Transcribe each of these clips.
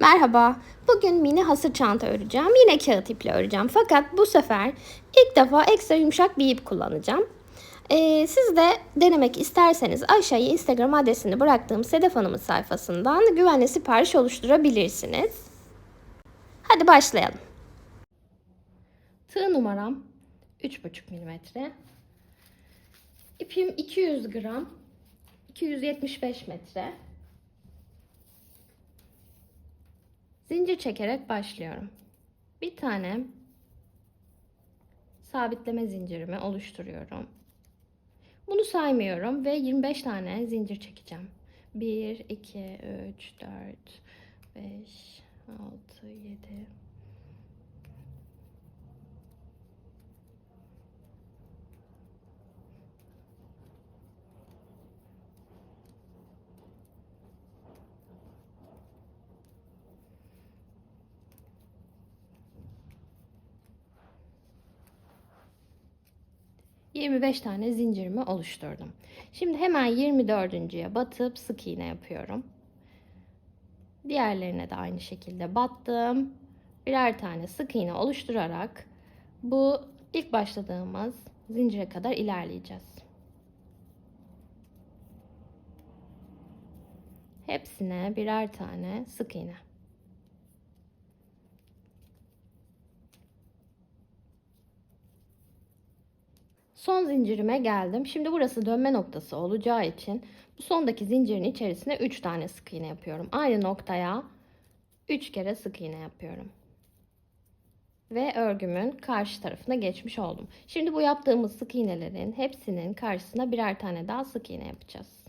Merhaba. Bugün mini hasır çanta öreceğim. Yine kağıt iple öreceğim. Fakat bu sefer ilk defa ekstra yumuşak bir ip kullanacağım. Ee, siz de denemek isterseniz aşağıya Instagram adresini bıraktığım Sedef Hanım'ın sayfasından güvenli sipariş oluşturabilirsiniz. Hadi başlayalım. Tığ numaram 3,5 milimetre. İpim 200 gram. 275 metre. Zincir çekerek başlıyorum. Bir tane sabitleme zincirimi oluşturuyorum. Bunu saymıyorum ve 25 tane zincir çekeceğim. 1, 2, 3, 4, 5, 6, 7, 25 tane zincirimi oluşturdum. Şimdi hemen 24.ye batıp sık iğne yapıyorum. Diğerlerine de aynı şekilde battım. Birer tane sık iğne oluşturarak bu ilk başladığımız zincire kadar ilerleyeceğiz. Hepsine birer tane sık iğne. Son zincirime geldim. Şimdi burası dönme noktası olacağı için bu sondaki zincirin içerisine 3 tane sık iğne yapıyorum. Aynı noktaya 3 kere sık iğne yapıyorum. Ve örgümün karşı tarafına geçmiş oldum. Şimdi bu yaptığımız sık iğnelerin hepsinin karşısına birer tane daha sık iğne yapacağız.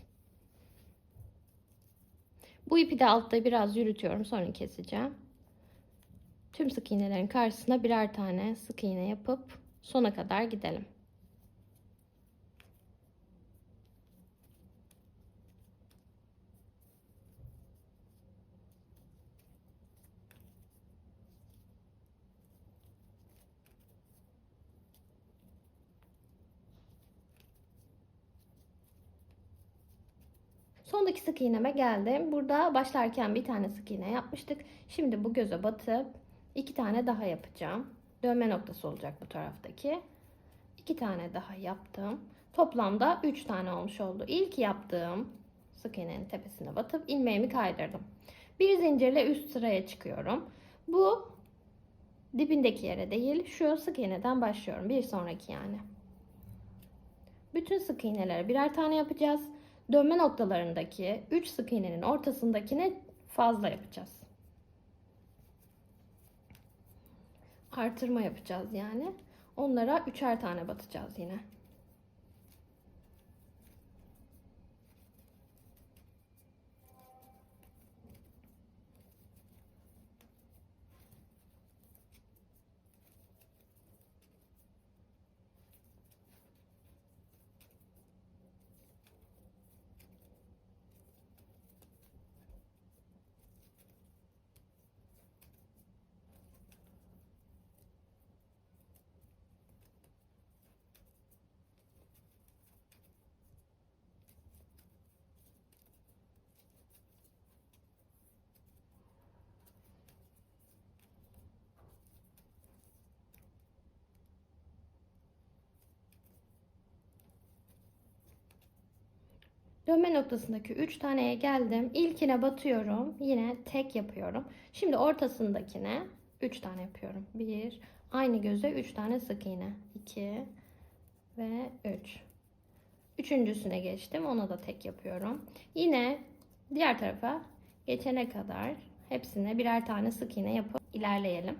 Bu ipi de altta biraz yürütüyorum. Sonra keseceğim. Tüm sık iğnelerin karşısına birer tane sık iğne yapıp sona kadar gidelim. Sondaki sık iğneme geldim. Burada başlarken bir tane sık iğne yapmıştık. Şimdi bu göze batıp iki tane daha yapacağım. Dönme noktası olacak bu taraftaki. İki tane daha yaptım. Toplamda üç tane olmuş oldu. İlk yaptığım sık iğnenin tepesine batıp ilmeğimi kaydırdım. Bir zincirle üst sıraya çıkıyorum. Bu dibindeki yere değil şu sık iğneden başlıyorum. Bir sonraki yani. Bütün sık iğnelere birer tane yapacağız dönme noktalarındaki 3 sık iğnenin ortasındakini fazla yapacağız. Artırma yapacağız yani. Onlara üçer tane batacağız yine. Dönme noktasındaki 3 taneye geldim. İlkine batıyorum. Yine tek yapıyorum. Şimdi ortasındakine 3 tane yapıyorum. 1 aynı göze 3 tane sık iğne. 2 ve 3. Üçüncüsüne geçtim. Ona da tek yapıyorum. Yine diğer tarafa geçene kadar hepsine birer tane sık iğne yapıp ilerleyelim.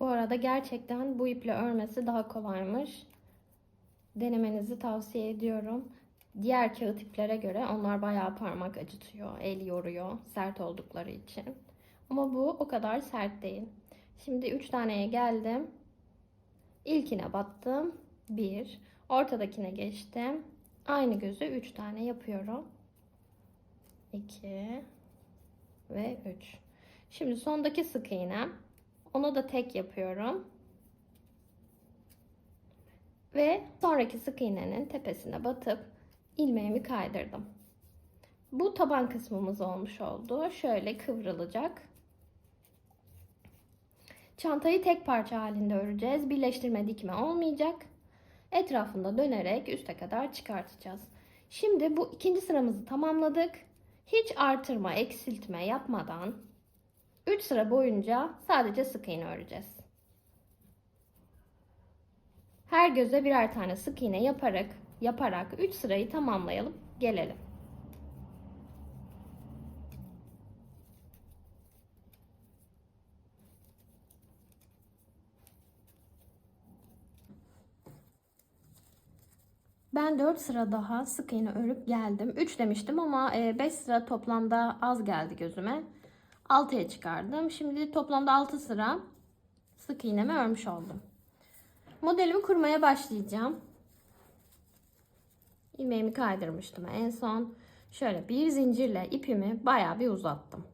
Bu arada gerçekten bu iple örmesi daha kolaymış. denemenizi tavsiye ediyorum. Diğer kağıt iplere göre onlar bayağı parmak acıtıyor, el yoruyor sert oldukları için. Ama bu o kadar sert değil. Şimdi 3 taneye geldim. İlkine battım. 1. Ortadakine geçtim. Aynı gözü 3 tane yapıyorum. 2 ve 3. Şimdi sondaki sık iğnem. Onu da tek yapıyorum. Ve sonraki sık iğnenin tepesine batıp ilmeğimi kaydırdım. Bu taban kısmımız olmuş oldu. Şöyle kıvrılacak. Çantayı tek parça halinde öreceğiz. Birleştirme dikme olmayacak. Etrafında dönerek üste kadar çıkartacağız. Şimdi bu ikinci sıramızı tamamladık. Hiç artırma, eksiltme yapmadan 3 sıra boyunca sadece sık iğne öreceğiz. Her göze birer tane sık iğne yaparak yaparak 3 sırayı tamamlayalım. Gelelim. Ben 4 sıra daha sık iğne örüp geldim. 3 demiştim ama 5 sıra toplamda az geldi gözüme. 6'ya çıkardım. Şimdi toplamda 6 sıra sık iğnemi örmüş oldum. Modelimi kurmaya başlayacağım. İlmeğimi kaydırmıştım en son. Şöyle bir zincirle ipimi bayağı bir uzattım.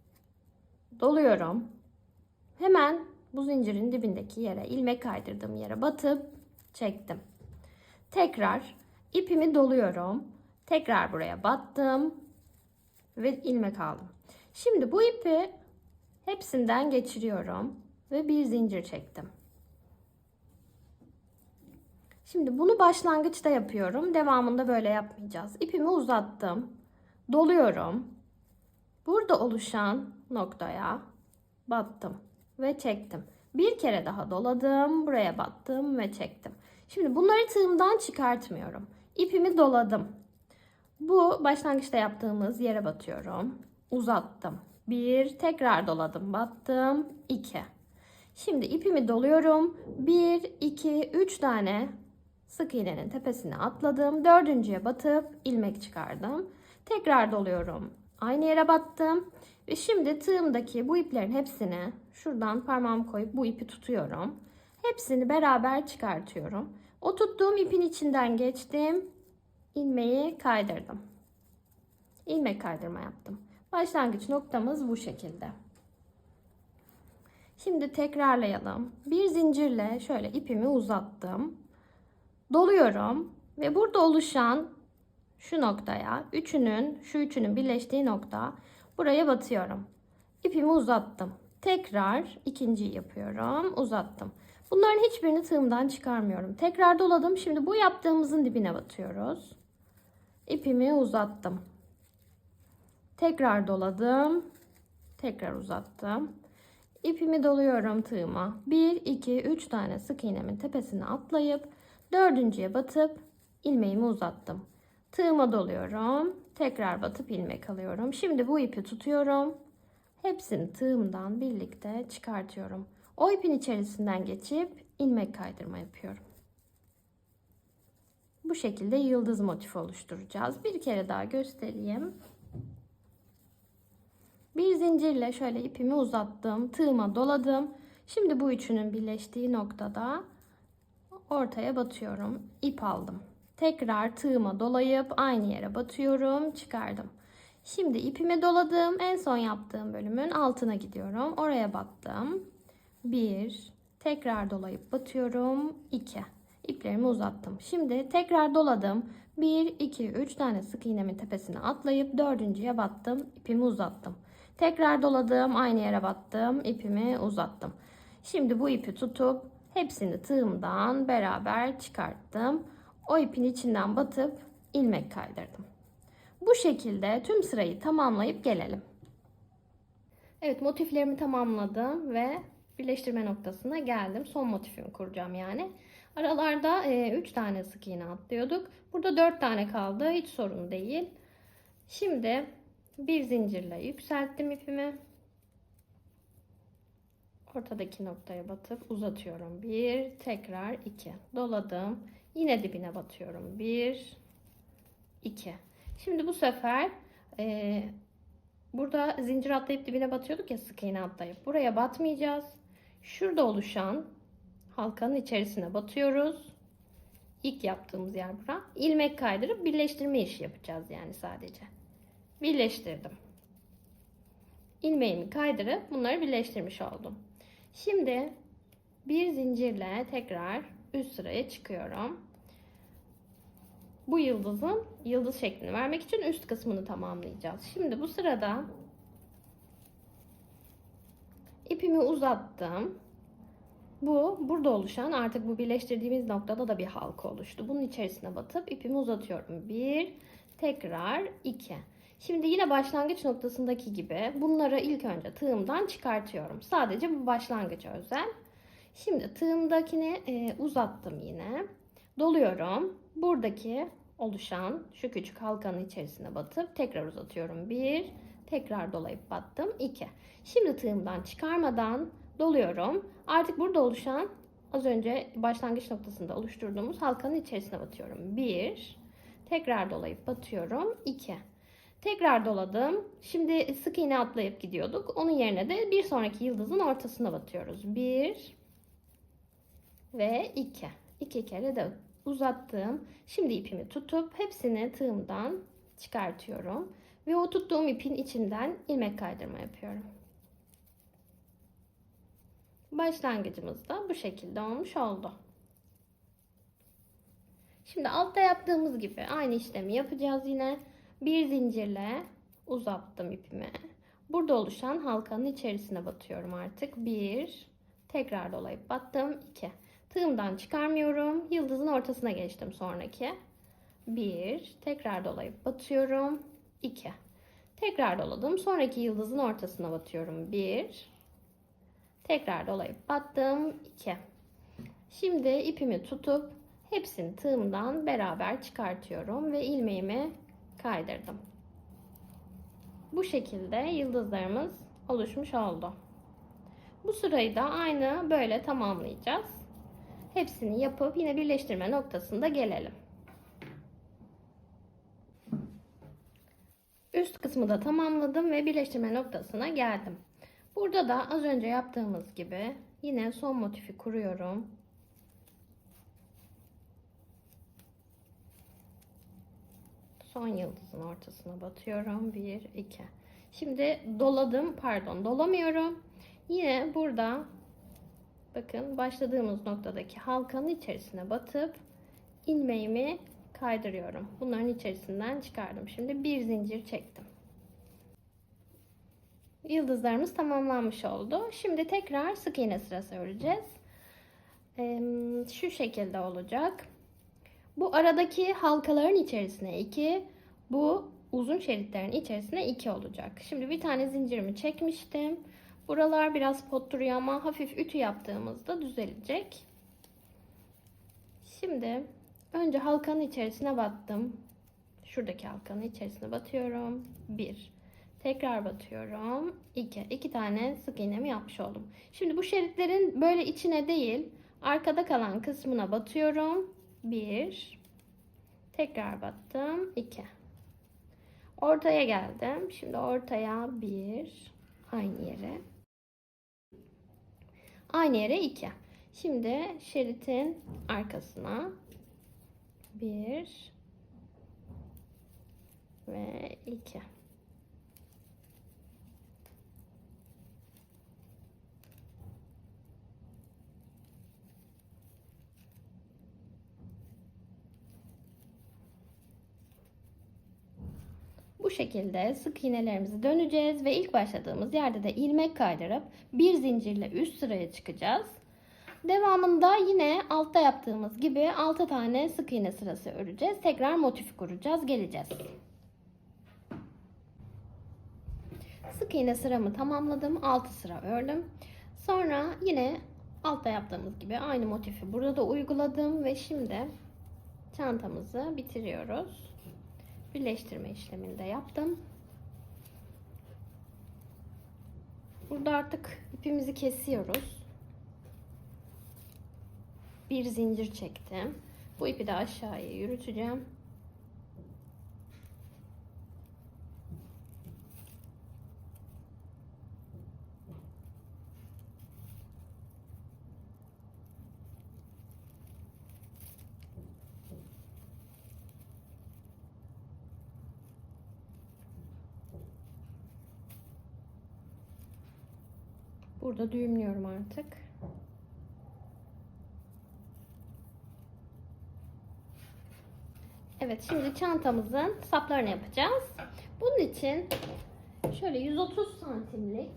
Doluyorum. Hemen bu zincirin dibindeki yere ilmek kaydırdığım yere batıp çektim. Tekrar ipimi doluyorum. Tekrar buraya battım ve ilmek aldım. Şimdi bu ipi hepsinden geçiriyorum ve bir zincir çektim. Şimdi bunu başlangıçta yapıyorum. Devamında böyle yapmayacağız. İpimi uzattım. Doluyorum. Burada oluşan noktaya battım ve çektim. Bir kere daha doladım. Buraya battım ve çektim. Şimdi bunları tığımdan çıkartmıyorum. İpimi doladım. Bu başlangıçta yaptığımız yere batıyorum. Uzattım. Bir, tekrar doladım, battım. iki. Şimdi ipimi doluyorum. Bir, iki, üç tane sık iğnenin tepesine atladım. Dördüncüye batıp ilmek çıkardım. Tekrar doluyorum. Aynı yere battım. Ve şimdi tığımdaki bu iplerin hepsini şuradan parmağımı koyup bu ipi tutuyorum. Hepsini beraber çıkartıyorum. O tuttuğum ipin içinden geçtim. ilmeği kaydırdım. İlmek kaydırma yaptım. Başlangıç noktamız bu şekilde. Şimdi tekrarlayalım. Bir zincirle şöyle ipimi uzattım. Doluyorum ve burada oluşan şu noktaya, üçünün, şu üçünün birleştiği nokta buraya batıyorum. İpimi uzattım. Tekrar ikinciyi yapıyorum. Uzattım. Bunların hiçbirini tığımdan çıkarmıyorum. Tekrar doladım. Şimdi bu yaptığımızın dibine batıyoruz. İpimi uzattım. Tekrar doladım. Tekrar uzattım. İpimi doluyorum tığıma. 1, 2, 3 tane sık iğnemin tepesine atlayıp dördüncüye batıp ilmeğimi uzattım. Tığıma doluyorum. Tekrar batıp ilmek alıyorum. Şimdi bu ipi tutuyorum. Hepsini tığımdan birlikte çıkartıyorum. O ipin içerisinden geçip ilmek kaydırma yapıyorum. Bu şekilde yıldız motifi oluşturacağız. Bir kere daha göstereyim. Bir zincirle şöyle ipimi uzattım. Tığıma doladım. Şimdi bu üçünün birleştiği noktada ortaya batıyorum. İp aldım. Tekrar tığıma dolayıp aynı yere batıyorum. Çıkardım. Şimdi ipimi doladım. En son yaptığım bölümün altına gidiyorum. Oraya battım. 1 tekrar dolayıp batıyorum. 2 İplerimi uzattım. Şimdi tekrar doladım. 1 2 3 tane sık iğnemin tepesine atlayıp dördüncüye battım. İpimi uzattım. Tekrar doladım. Aynı yere battım. ipimi uzattım. Şimdi bu ipi tutup hepsini tığımdan beraber çıkarttım. O ipin içinden batıp ilmek kaydırdım. Bu şekilde tüm sırayı tamamlayıp gelelim. Evet motiflerimi tamamladım ve birleştirme noktasına geldim. Son motifimi kuracağım yani. Aralarda 3 e, tane sık iğne atlıyorduk. Burada 4 tane kaldı. Hiç sorun değil. Şimdi bir zincirle yükselttim ipimi. Ortadaki noktaya batıp uzatıyorum. Bir, tekrar iki. Doladım. Yine dibine batıyorum. 1 2. Şimdi bu sefer e, burada zincir atlayıp dibine batıyorduk ya sık iğne atlayıp. Buraya batmayacağız. Şurada oluşan halkanın içerisine batıyoruz. İlk yaptığımız yer bura. İlmek kaydırıp birleştirme işi yapacağız yani sadece. Birleştirdim. İlmeğimi kaydırıp bunları birleştirmiş oldum. Şimdi bir zincirle tekrar üst sıraya çıkıyorum. Bu yıldızın yıldız şeklini vermek için üst kısmını tamamlayacağız. Şimdi bu sırada ipimi uzattım. Bu burada oluşan artık bu birleştirdiğimiz noktada da bir halka oluştu. Bunun içerisine batıp ipimi uzatıyorum. Bir, tekrar iki. Şimdi yine başlangıç noktasındaki gibi bunları ilk önce tığımdan çıkartıyorum. Sadece bu başlangıç özel. Şimdi tığımdakini e, uzattım yine. Doluyorum. Buradaki oluşan şu küçük halkanın içerisine batıp tekrar uzatıyorum. Bir, tekrar dolayıp battım. iki. Şimdi tığımdan çıkarmadan doluyorum. Artık burada oluşan az önce başlangıç noktasında oluşturduğumuz halkanın içerisine batıyorum. Bir, tekrar dolayıp batıyorum. iki. Tekrar doladım. Şimdi sık iğne atlayıp gidiyorduk. Onun yerine de bir sonraki yıldızın ortasına batıyoruz. Bir ve iki. İki kere de uzattım. Şimdi ipimi tutup hepsini tığımdan çıkartıyorum. Ve o tuttuğum ipin içinden ilmek kaydırma yapıyorum. Başlangıcımız da bu şekilde olmuş oldu. Şimdi altta yaptığımız gibi aynı işlemi yapacağız yine. Bir zincirle uzattım ipimi. Burada oluşan halkanın içerisine batıyorum artık. Bir, tekrar dolayıp battım. iki. Tığımdan çıkarmıyorum. Yıldızın ortasına geçtim sonraki. Bir, tekrar dolayıp batıyorum. iki. Tekrar doladım. Sonraki yıldızın ortasına batıyorum. Bir, tekrar dolayıp battım. iki. Şimdi ipimi tutup hepsini tığımdan beraber çıkartıyorum ve ilmeğimi kaydırdım. Bu şekilde yıldızlarımız oluşmuş oldu. Bu sırayı da aynı böyle tamamlayacağız. Hepsini yapıp yine birleştirme noktasında gelelim. Üst kısmı da tamamladım ve birleştirme noktasına geldim. Burada da az önce yaptığımız gibi yine son motifi kuruyorum. Son yıldızın ortasına batıyorum. 1 2. Şimdi doladım, pardon, dolamıyorum. Yine burada bakın başladığımız noktadaki halkanın içerisine batıp ilmeğimi kaydırıyorum. Bunların içerisinden çıkardım. Şimdi bir zincir çektim. Yıldızlarımız tamamlanmış oldu. Şimdi tekrar sık iğne sırası öreceğiz. Şu şekilde olacak. Bu aradaki halkaların içerisine 2, bu uzun şeritlerin içerisine 2 olacak. Şimdi bir tane zincirimi çekmiştim. Buralar biraz pot duruyor ama hafif ütü yaptığımızda düzelecek. Şimdi önce halkanın içerisine battım. Şuradaki halkanın içerisine batıyorum. 1. Tekrar batıyorum. 2. 2 tane sık iğnemi yapmış oldum. Şimdi bu şeritlerin böyle içine değil, arkada kalan kısmına batıyorum. 1 tekrar battım 2 ortaya geldim. Şimdi ortaya 1 aynı yere. Aynı yere 2 şimdi şeritin arkasına 1 ve 2 Bu şekilde sık iğnelerimizi döneceğiz ve ilk başladığımız yerde de ilmek kaydırıp bir zincirle üst sıraya çıkacağız. Devamında yine altta yaptığımız gibi 6 tane sık iğne sırası öreceğiz. Tekrar motif kuracağız, geleceğiz. Sık iğne sıramı tamamladım. 6 sıra ördüm. Sonra yine altta yaptığımız gibi aynı motifi burada da uyguladım ve şimdi çantamızı bitiriyoruz birleştirme işlemini de yaptım. Burada artık ipimizi kesiyoruz. Bir zincir çektim. Bu ipi de aşağıya yürüteceğim. Burada düğümlüyorum artık. Evet şimdi çantamızın saplarını yapacağız. Bunun için şöyle 130 santimlik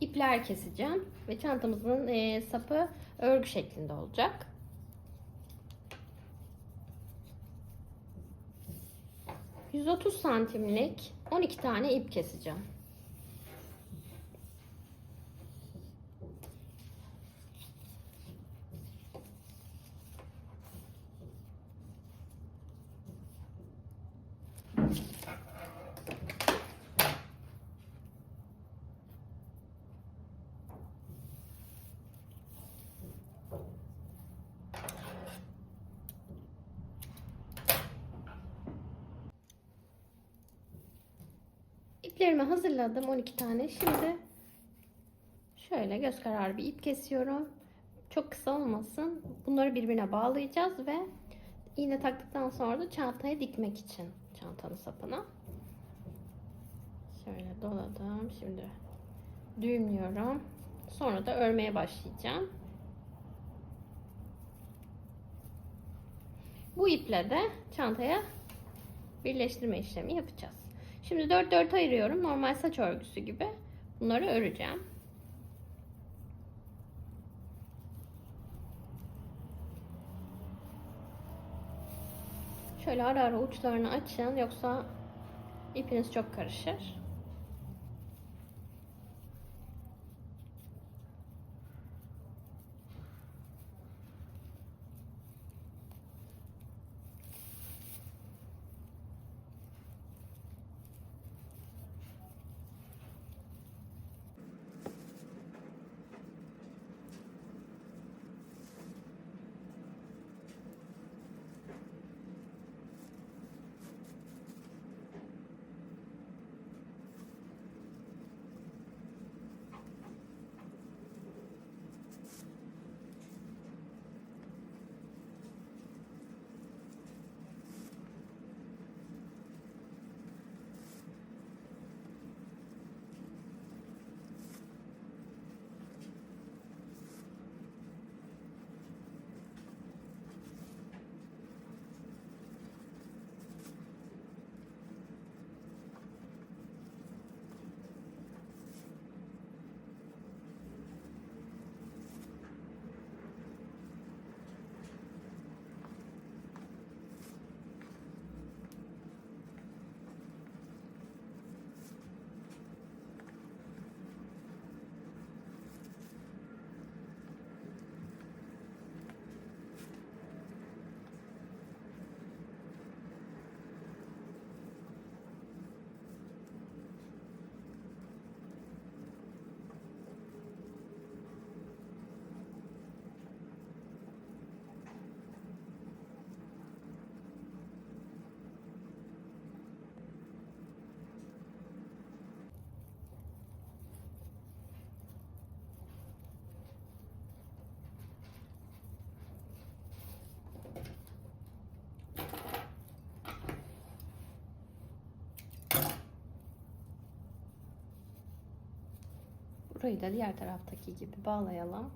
ipler keseceğim. Ve çantamızın e, sapı örgü şeklinde olacak. ...130 santimlik 12 tane ip keseceğim. İplerimi hazırladım 12 tane. Şimdi şöyle göz kararı bir ip kesiyorum. Çok kısa olmasın. Bunları birbirine bağlayacağız ve iğne taktıktan sonra da çantaya dikmek için çantanın sapına. Şöyle doladım. Şimdi düğümlüyorum. Sonra da örmeye başlayacağım. Bu iple de çantaya birleştirme işlemi yapacağız. Şimdi 4 4 ayırıyorum. Normal saç örgüsü gibi. Bunları öreceğim. Şöyle ara ara uçlarını açın yoksa ipiniz çok karışır. Burayı da diğer taraftaki gibi bağlayalım.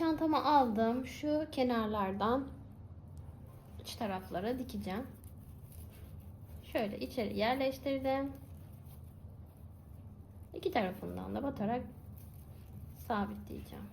Şimdi çantamı aldım. Şu kenarlardan iç taraflara dikeceğim. Şöyle içeri yerleştirdim. İki tarafından da batarak sabitleyeceğim.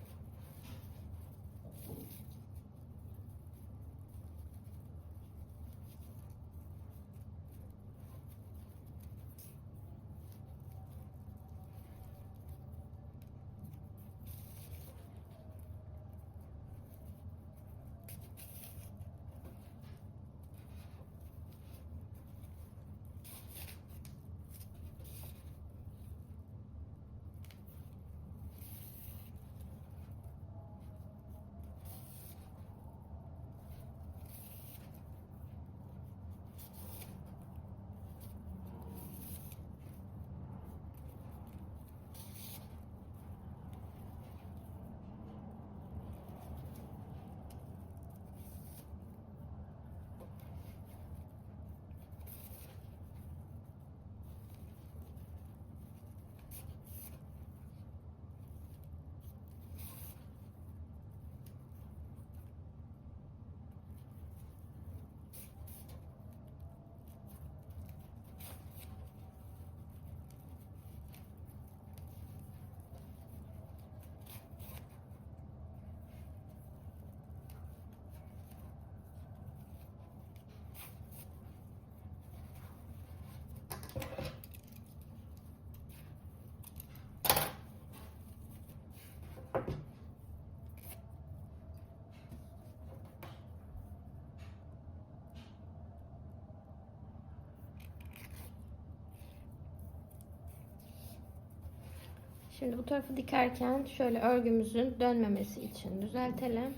Şimdi bu tarafı dikerken şöyle örgümüzün dönmemesi için düzeltelim.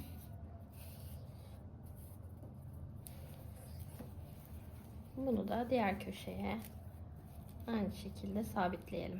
Bunu da diğer köşeye aynı şekilde sabitleyelim.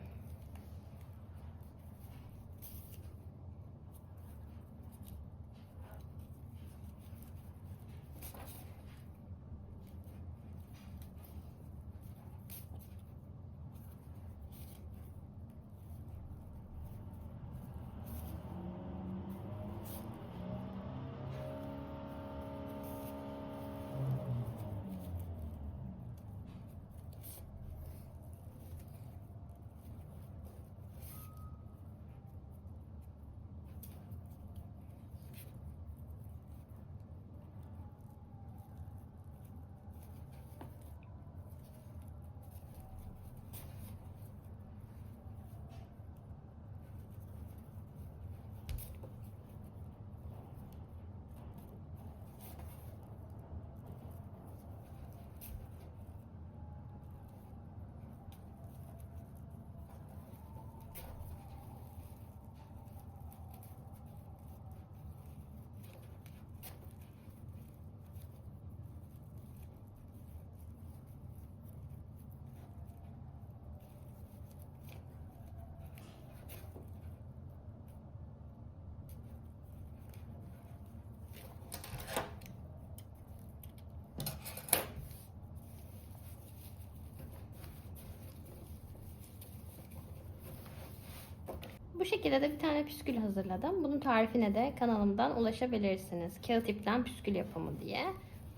Bu şekilde de bir tane püskül hazırladım. Bunun tarifine de kanalımdan ulaşabilirsiniz. Kağıt ipten püskül yapımı diye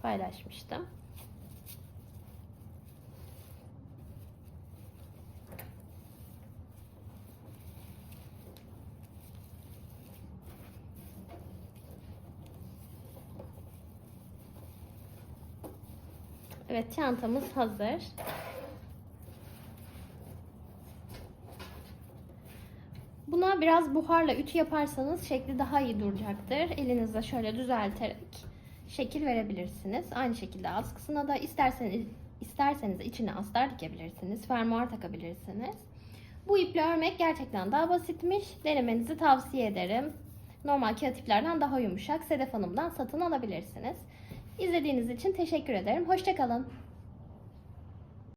paylaşmıştım. Evet çantamız hazır. Biraz buharla ütü yaparsanız şekli daha iyi duracaktır. Elinizle şöyle düzelterek şekil verebilirsiniz. Aynı şekilde askısına da isterseniz isterseniz içine astar dikebilirsiniz. Fermuar takabilirsiniz. Bu iple örmek gerçekten daha basitmiş. Denemenizi tavsiye ederim. Normal kağıt iplerden daha yumuşak. Sedef Hanım'dan satın alabilirsiniz. İzlediğiniz için teşekkür ederim. Hoşçakalın.